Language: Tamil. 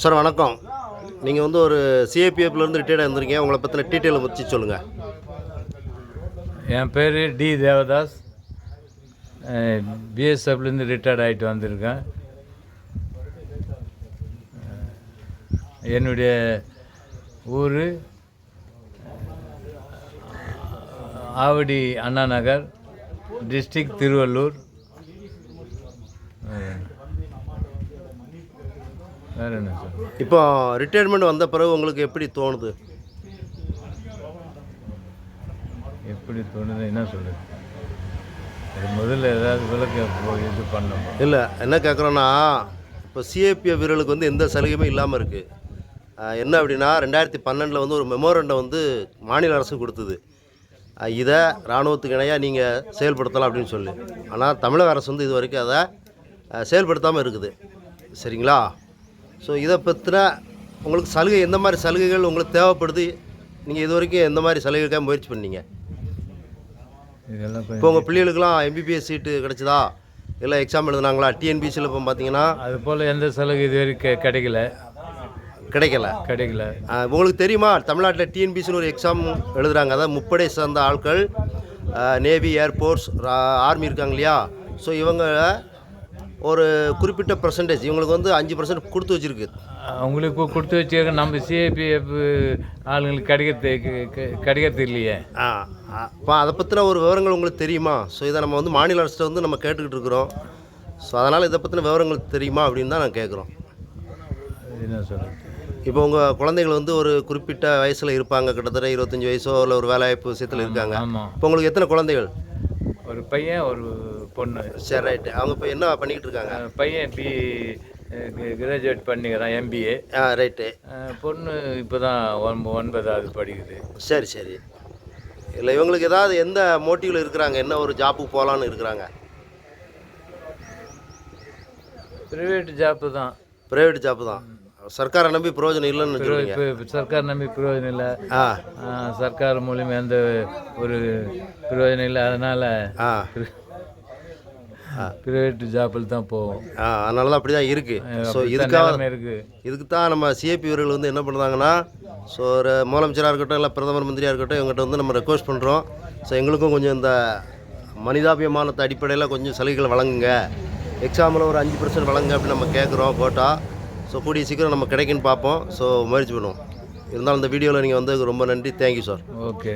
சார் வணக்கம். நீங்கள் வந்து ஒரு சிஏபிஎஃப்லேருந்து ரிட்டையர்ட் இருந்திருக்கீங்க. உங்களை பற்றின டீட்டெயிலை பற்றி சொல்லுங்கள் என் பேர் டி தேவதாஸ். பிஎஸ்எஃப்லேருந்து ரிட்டையர்ட் ஆகிட்டு வந்திருக்கேன். என்னுடைய ஊர் ஆவடி அண்ணா நகர் டிஸ்ட்ரிக்ட் திருவள்ளூர். வேற என்ன சார்? இப்போ ரிட்டையர்மெண்ட் வந்த பிறகு உங்களுக்கு எப்படி தோணுது? எப்படி தோணுது? என்ன சொல்லுது முதல்ல ஏதாவது விளக்க போய் இது பண்ணணும். இல்லை என்ன கேட்குறோன்னா இப்போ சிஏபிஎஃப் வீரர்களுக்கு வந்து எந்த சலுகையுமே இல்லாமல் இருக்குது என்ன அப்படின்னா ரெண்டாயிரத்தி பன்னெண்டில் வந்து ஒரு மெமோரண்டம் வந்து மாநில அரசு கொடுத்தது. இதை இராணுவத்துக்கு இணையாக நீங்கள் செயல்படுத்தலாம் அப்படின்னு சொல்லி. ஆனால் தமிழக அரசு வந்து இது வரைக்கும் அதை செயல்படுத்தாமல் இருக்குது. சரிங்களா? ஸோ இதை பற்றின உங்களுக்கு சலுகை எந்த மாதிரி சலுகைகள் உங்களுக்கு தேவைப்படுது? நீங்கள் இது வரைக்கும் எந்த மாதிரி சலுகைக்காக முயற்சி பண்ணீங்க? இதெல்லாம் இப்போ உங்கள் பிள்ளைகளுக்கெல்லாம் எம்பிபிஎஸ் சீட்டு கிடச்சிதா? இல்லை எக்ஸாம் எழுதுனாங்களா? டிஎன்பிசியில் இப்போ பார்த்தீங்கன்னா அது போல் எந்த சலுகை இது வரைக்கும் கிடைக்கல. கிடைக்கல. கிடைக்கல. உங்களுக்கு தெரியுமா? தமிழ்நாட்டில் டிஎன்பிசின்னு ஒரு எக்ஸாம் எழுதுறாங்க. அதாவது முப்படை சார்ந்த ஆட்கள் நேவி ஏர்ஃபோர்ஸ் ஆர்மி இருக்காங்க இல்லையா? ஸோ இவங்க ஒரு குறிப்பிட்ட பர்சன்டேஜ் இவங்களுக்கு வந்து அஞ்சு பர்சன்ட் கொடுத்து வச்சிருக்கு. அவங்களுக்கு கொடுத்து வச்சிருக்க நம்ம சிஏபிஎஃப் ஆளுங்களுக்கு கிடைக்கிறது கிடைக்கிறது இல்லையே. ஆ இப்போ அதை பற்றின ஒரு விவரங்கள் உங்களுக்கு தெரியுமா? ஸோ இதை நம்ம வந்து மாநில அரசு வந்து நம்ம கேட்டுக்கிட்டு இருக்கிறோம். ஸோ அதனால் இதை பற்றின விவரங்கள் தெரியுமா அப்படின்னு தான் நான் கேட்குறோம் என்ன இப்போ உங்கள் குழந்தைகள் வந்து ஒரு குறிப்பிட்ட வயசில் இருப்பாங்க கிட்டத்தட்ட இருபத்தஞ்சி வயசோ இல்லை ஒரு வேலைவாய்ப்பு விஷயத்தில் இருக்காங்க. இப்போ உங்களுக்கு எத்தனை குழந்தைகள்? ஒரு பையன் ஒரு பொண்ணு. சரி ரைட்டு அவங்க இப்போ என்ன பண்ணிக்கிட்டு இருக்காங்க? பையன் பி கிராஜுவேட் பண்ணிக்கிறான் எம்பிஏ ஆ ரைட்டு பொண்ணு இப்போ தான் ஒன்ப ஒன்பதாவது படிக்குது. சரி சரி. இல்லை இவங்களுக்கு ஏதாவது எந்த மோட்டிவில் இருக்கிறாங்க? என்ன ஒரு ஜாப்புக்கு போகலான்னு இருக்கிறாங்க? ப்ரைவேட் ஜாப்பு தான். ப்ரைவேட் ஜாப்பு தான். சர்க்காரை நம்பி பிரயோஜனம் இல்லைன்னு சர்க்கார் நம்பி பிரயோஜனம் இல்லை. ஆ. சர்க்கார் மூலியமாக எந்த ஒரு பிரயோஜனம் இல்லை. அதனால் ஆ. ப்ரைவேட் ஜாப்பில் தான் போவோம். ஆ அதனால தான் அப்படி தான் இருக்குது ஸோ இதுக்காக இருக்குது இதுக்கு தான் நம்ம சிஏபி வீரர்கள் வந்து என்ன பண்ணுறாங்கன்னா ஸோ ஒரு முதலமைச்சராக இருக்கட்டும் இல்லை பிரதமர் மந்திரியாக இருக்கட்டும் இவங்ககிட்ட வந்து நம்ம ரெக்வஸ்ட் பண்ணுறோம் ஸோ எங்களுக்கும் கொஞ்சம் இந்த மனிதாபிமானத்தை அடிப்படையில் கொஞ்சம் சலுகைகளை வழங்குங்க. எக்ஸாமில் ஒரு அஞ்சு பர்சன்ட் வழங்குங்க அப்படின்னு நம்ம கேட்குறோம் கோட்டா ஸோ கூடிய சீக்கிரம் நம்ம கிடைக்குன்னு பார்ப்போம். ஸோ முயற்சி பண்ணுவோம். இருந்தாலும் இந்த வீடியோவில் நீங்கள் வந்து ரொம்ப நன்றி. Thank you sir okay